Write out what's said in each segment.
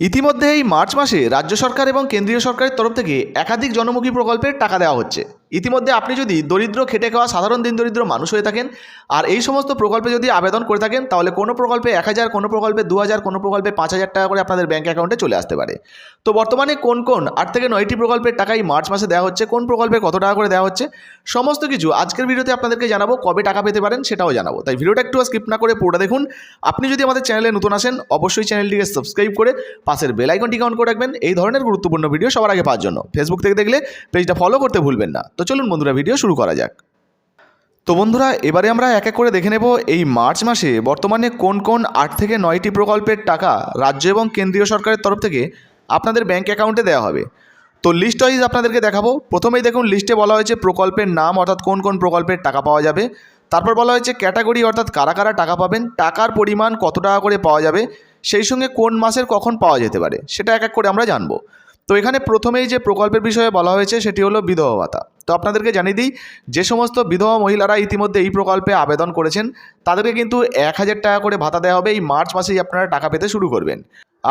ইতিমধ্যে এই মার্চ মাসে রাজ্য সরকার এবং কেন্দ্রীয় সরকারের তরফ থেকে একাধিক জনমুখী প্রকল্পের টাকা দেওয়া হচ্ছে। ইতিমধ্যে আপনি যদি দরিদ্র, খেটে খাওয়া, সাধারণ দিন দরিদ্র মানুষ হয়ে থাকেন, আর এই সমস্ত প্রকল্পে যদি আবেদন করে থাকেন, তাহলে কোনো প্রকল্পে এক হাজার, কোনো প্রকল্পে দু হাজার, কোনো প্রকল্পে পাঁচ হাজার টাকা করে আপনাদের ব্যাঙ্ক অ্যাকাউন্টে চলে আসতে পারে। তো বর্তমানে কোন কোন আট থেকে নয়টি প্রকল্পের টাকাই মার্চ মাসে দেওয়া হচ্ছে, কোন প্রকল্পে কত টাকা করে দেওয়া হচ্ছে, সমস্ত কিছু আজকের ভিডিওতে আপনাদেরকে জানাব, কবে টাকা পেতে পারেন সেটাও জানাব। তাই ভিডিওটা একটু স্কিপ না করে পুরোটা দেখুন। আপনি যদি আমাদের চ্যানেলে নতুন আসেন, অবশ্যই চ্যানেলটিকে সাবস্ক্রাইব করে পাশের বেল আইকনটিকে অন করে রাখবেন। এই ধরনের গুরুত্বপূর্ণ ভিডিও সবার আগে পাওয়ার জন্য। ফেসবুক থেকে দেখলে পেজটা ফলো করতে ভুলবেন না। তো চলুন বন্ধুরা ভিডিও শুরু করা যাক। তো বন্ধুরা, এবারে আমরা এক এক করে দেখে নেব এই মার্চ মাসে বর্তমানে কোন কোন আট থেকে নয়টি প্রকল্পের টাকা রাজ্য এবং কেন্দ্রীয় সরকারের তরফ থেকে আপনাদের ব্যাঙ্ক অ্যাকাউন্টে দেওয়া হবে। তো লিস্ট ওয়াইজ আপনাদেরকে দেখাবো। প্রথমেই দেখুন লিস্টে বলা হয়েছে প্রকল্পের নাম, অর্থাৎ কোন কোন প্রকল্পের টাকা পাওয়া যাবে। তারপর বলা হয়েছে ক্যাটাগরি অর্থাৎ কারা কারা টাকা পাবেন, টাকার পরিমাণ কত টাকা করে পাওয়া যাবে, সেই সঙ্গে কোন মাসের কখন পাওয়া যেতে পারে, সেটা এক এক করে আমরা জানব। তো এখানে প্রথমেই যে প্রকল্পের বিষয়ে বলা হয়েছে সেটি হলো বিধবা ভাতা। তো আপনাদেরকে জানিয়ে দিই, যে সমস্ত বিধবা মহিলারা ইতিমধ্যে এই প্রকল্পে আবেদন করেছেন, তাদেরকে কিন্তু এক হাজার টাকা করে ভাতা দেওয়া হবে, এই মার্চ মাসেই আপনারা টাকা পেতে শুরু করবেন।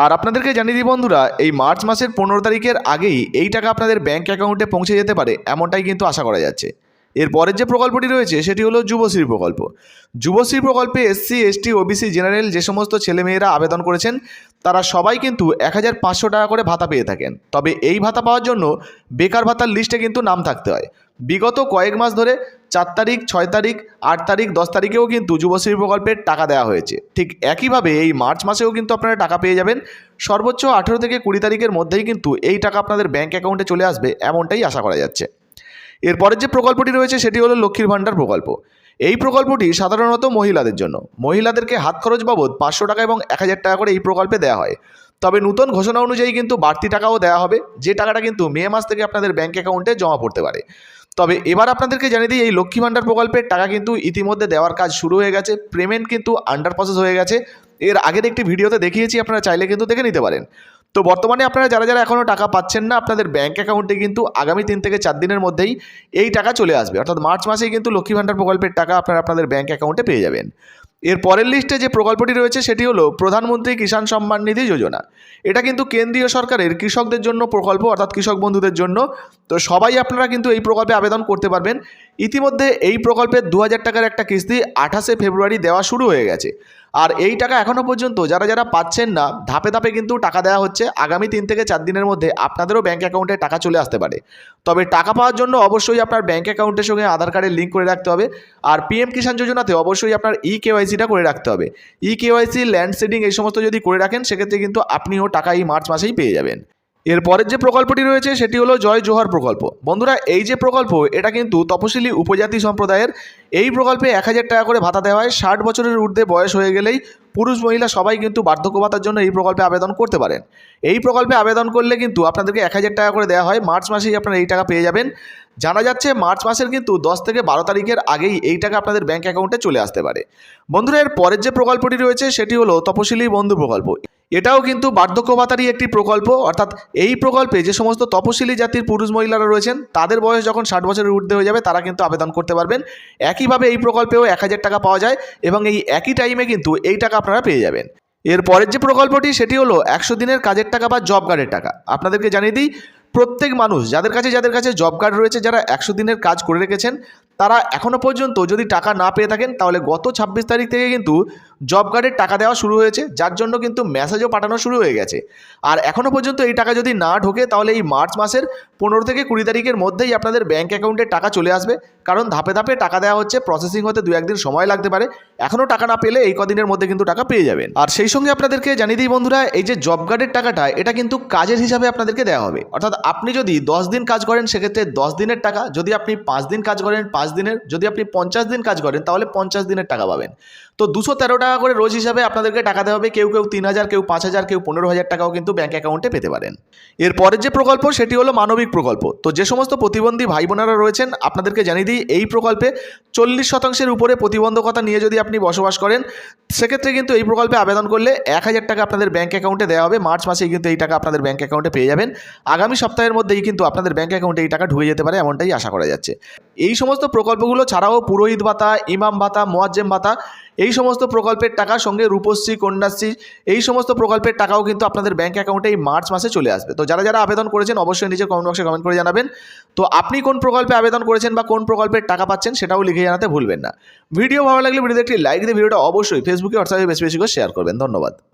আর আপনাদেরকে জানিয়ে দিই বন্ধুরা, এই মার্চ মাসের পনেরো তারিখের আগেই এই টাকা আপনাদের ব্যাঙ্ক অ্যাকাউন্টে পৌঁছে যেতে পারে, এমনটাই কিন্তু আশা করা যাচ্ছে। এর পরের যে প্রকল্পটি রয়েছে সেটি হলো যুবশ্রী প্রকল্প। যুবশ্রী প্রকল্পে এসসি, এসটি, ওবিসি, জেনারেল যে সমস্ত ছেলেমেয়েরা আবেদন করেছেন তারা সবাই কিন্তু এক হাজার পাঁচশো টাকা করে ভাতা পেয়ে থাকেন। তবে এই ভাতা পাওয়ার জন্য বেকার ভাতার লিস্টে কিন্তু নাম থাকতে হয়। বিগত কয়েক মাস ধরে চার তারিখ, ছয় তারিখ, আট তারিখ, দশ তারিখেও কিন্তু যুবশ্রী প্রকল্পের টাকা দেওয়া হয়েছে। ঠিক একইভাবে এই মার্চ মাসেও কিন্তু আপনারা টাকা পেয়ে যাবেন। সর্বোচ্চ আঠেরো থেকে কুড়ি তারিখের মধ্যেই কিন্তু এই টাকা আপনাদের ব্যাঙ্ক অ্যাকাউন্টে চলে আসবে, এমনটাই আশা করা যাচ্ছে। এরপরের যে প্রকল্পটি রয়েছে, সেটি হলো লক্ষ্মীর ভাণ্ডার প্রকল্প। এই প্রকল্পটি সাধারণত মহিলাদের জন্য। মহিলাদেরকে হাত খরচ বাবদ পাঁচশো টাকা এবং এক হাজার টাকা করে এই প্রকল্পে দেওয়া হয়। তবে নতুন ঘোষণা অনুযায়ী কিন্তু বাড়তি টাকাও দেওয়া হবে, যে টাকাটা কিন্তু মে মাস থেকে আপনাদের ব্যাঙ্ক অ্যাকাউন্টে জমা পড়তে পারে। তবে এবার আপনাদেরকে জানিয়ে দিই, এই লক্ষ্মী ভাণ্ডার প্রকল্পের টাকা কিন্তু ইতিমধ্যে দেওয়ার কাজ শুরু হয়ে গেছে। পেমেন্ট কিন্তু আন্ডার প্রসেস হয়ে গেছে। এর আগের একটি ভিডিওতে দেখিয়েছি, আপনারা চাইলে কিন্তু দেখে নিতে পারেন। তো বর্তমানে আপনারা যারা যারা এখনও টাকা পাচ্ছেন না, আপনাদের ব্যাঙ্ক অ্যাকাউন্টে কিন্তু আগামী তিন থেকে চার দিনের মধ্যেই এই টাকা চলে আসবে। অর্থাৎ মার্চ মাসেই কিন্তু লক্ষ্মী ভাণ্ডার প্রকল্পের টাকা আপনারা আপনাদের ব্যাঙ্ক অ্যাকাউন্টে পেয়ে যাবেন। এর পরের লিস্টে যে প্রকল্পটি রয়েছে, সেটি হলো প্রধানমন্ত্রী কিষাণ সম্মান নিধি যোজনা। এটা কিন্তু কেন্দ্রীয় সরকারের কৃষকদের জন্য প্রকল্প, অর্থাৎ কৃষক বন্ধুদের জন্য। তো সবাই আপনারা কিন্তু এই প্রকল্পে আবেদন করতে পারবেন। ইতিমধ্যে এই প্রকল্পের দু হাজার টাকার একটা কিস্তি আঠাশে ফেব্রুয়ারি দেওয়া শুরু হয়ে গেছে। আর এই টাকা এখনও পর্যন্ত যারা যারা পাচ্ছেন না, ধাপে ধাপে কিন্তু টাকা দেওয়া হচ্ছে। আগামী তিন থেকে চার দিনের মধ্যে আপনাদেরও ব্যাঙ্ক অ্যাকাউন্টে টাকা চলে আসতে পারে। তবে টাকা পাওয়ার জন্য অবশ্যই আপনার ব্যাঙ্ক অ্যাকাউন্টের সঙ্গে আধার কার্ডের লিঙ্ক করে রাখতে হবে। আর পিএম কিষাণ যোজনাতে অবশ্যই আপনার ই কেওয়াইসিটা করে রাখতে হবে। ই কেওয়াইসি ল্যান্ড সিডিং এই সমস্ত যদি করে রাখেন, সেক্ষেত্রে কিন্তু আপনিও টাকা এই মার্চ মাসেই পেয়ে যাবেন। এরপরের যে প্রকল্পটি রয়েছে সেটি হলো জয় জোহার প্রকল্প। বন্ধুরা, এই যে প্রকল্প, এটা কিন্তু তপশিলি উপজাতি সম্প্রদায়ের এই প্রকল্পে এক হাজার টাকা করে ভাতা দেওয়া হয়। ষাট বছরের ঊর্ধ্বে বয়স হয়ে গেলেই পুরুষ মহিলা সবাই কিন্তু বার্ধক্য ভাতার জন্য এই প্রকল্পে আবেদন করতে পারেন। এই প্রকল্পে আবেদন করলে কিন্তু আপনাদেরকে এক হাজার টাকা করে দেওয়া হয়। মার্চ মাসেই আপনারা এই টাকা পেয়ে যাবেন। জানা যাচ্ছে মার্চ মাসের কিন্তু দশ থেকে বারো তারিখের আগেই এই টাকা আপনাদের ব্যাঙ্ক অ্যাকাউন্টে চলে আসতে পারে। বন্ধুরা, এর পরের যে প্রকল্পটি রয়েছে সেটি হলো তপশিলি বন্ধু প্রকল্প। এটাও কিন্তু বার্ধক্য ভাতারই একটি প্রকল্প। অর্থাৎ এই প্রকল্পে যে সমস্ত তপশিলি জাতির পুরুষ মহিলারা রয়েছেন, তাদের বয়স যখন ষাট বছরের ঊর্ধ্বে হয়ে যাবে, তারা কিন্তু আবেদন করতে পারবেন। একইভাবে এই প্রকল্পেও এক হাজার টাকা পাওয়া যায় এবং এই একই টাইমে কিন্তু এই টাকা আপনারা পেয়ে যাবেন। এরপরের যে প্রকল্পটি, সেটি হলো একশো দিনের কাজের টাকা বা জব কার্ডের টাকা। আপনাদেরকে জানিয়ে দিই, প্রত্যেক মানুষ, যাদের কাছে যাদের কাছে জব কার্ড রয়েছে, যারা একশো দিনের কাজ করে রেখেছেন, তারা এখনও পর্যন্ত যদি টাকা না পেয়ে থাকেন, তাহলে গত ছাব্বিশ তারিখ থেকে কিন্তু জব কার্ডের টাকা দেওয়া শুরু হয়েছে, যার জন্য কিন্তু মেসেজও পাঠানো শুরু হয়ে গেছে। আর এখনও পর্যন্ত এই টাকা যদি না ঢোকে, তাহলে এই মার্চ মাসের পনেরো থেকে কুড়ি তারিখের মধ্যেই আপনাদের ব্যাঙ্ক অ্যাকাউন্টে টাকা চলে আসবে। কারণ ধাপে ধাপে টাকা দেওয়া হচ্ছে প্রসেসিং হতে দু একদিন সময় লাগতে পারে। এখনও টাকা না পেলে এই কদিনের মধ্যে কিন্তু টাকা পেয়ে যাবেন। আর সেই সঙ্গে আপনাদেরকে জানিয়ে দিই বন্ধুরা, এই যে জব কার্ডের টাকাটা, এটা কিন্তু কাজের হিসাবে আপনাদেরকে দেওয়া হবে। অর্থাৎ আপনি যদি দশ দিন কাজ করেন, সেক্ষেত্রে দশ দিনের টাকা, যদি আপনি পাঁচ দিন কাজ করেন, পাঁচ দিনের, যদি আপনি পঞ্চাশ দিন কাজ করেন, তাহলে পঞ্চাশ দিনের টাকা পাবেন। তো দুশো তেরো টাকা করে রোজ হিসাবে আপনাদেরকে টাকা দেওয়া হবে। কেউ কেউ তিন হাজার, কেউ পাঁচ হাজার, কেউ পনেরো হাজার টাকাও কিন্তু ব্যাঙ্ক অ্যাকাউন্টে পেতে পারেন। এর পরের যে প্রকল্প, সেটি হলো মানবিক প্রকল্প। তো যে সমস্ত প্রতিবন্ধী ভাই বোনেরা রয়েছেন, আপনাদেরকে জানিয়ে দিই, এই প্রকল্পে চল্লিশ শতাংশের উপরে প্রতিবন্ধকতা নিয়ে যদি আপনি বসবাস করেন, সেক্ষেত্রে কিন্তু এই প্রকল্পে আবেদন করলে এক হাজার টাকা আপনাদের ব্যাঙ্ক অ্যাকাউন্টে দেওয়া হবে। মার্চ মাসেই কিন্তু এই টাকা আপনাদের ব্যাঙ্ক অ্যাকাউন্টে পেয়ে যাবেন। আগামী সপ্তাহের মধ্যেই কিন্তু আপনাদের ব্যাঙ্ক অ্যাকাউন্টে এই টাকা ঢুকে যেতে পারে, এমনটাই আশা করা যাচ্ছে। এই সমস্ত প্রকল্পগুলো ছাড়াও পুরোহিত ভাতা, ইমাম ভাতা, মোয়াজ্জেম ভাতা, এই সমস্ত প্রকল্পের টাকা সঙ্গে রূপশ্রী, কন্যাশ্রী, এই সমস্ত প্রকল্পের টাকাও কিন্তু আপনাদের ব্যাঙ্ক অ্যাকাউন্টে এই মার্চ মাসে চলে আসবে। তো যারা যারা আবেদন করেছেন অবশ্যই নিজের কমেন্ট বক্সে কমেন্ট করে জানাবেন। তো আপনি কোন প্রকল্পে আবেদন করেছেন বা কোন প্রকল্পের টাকা পাচ্ছেন সেটাও লিখে জানাতে ভুলবেন না। ভিডিও ভালো লাগলে ভিডিওতে একটি লাইক দিয়ে ভিডিওটা অবশ্যই ফেসবুকে হোয়াটসঅ্যাপে বেশি বেশি করে শেয়ার করবেন। ধন্যবাদ।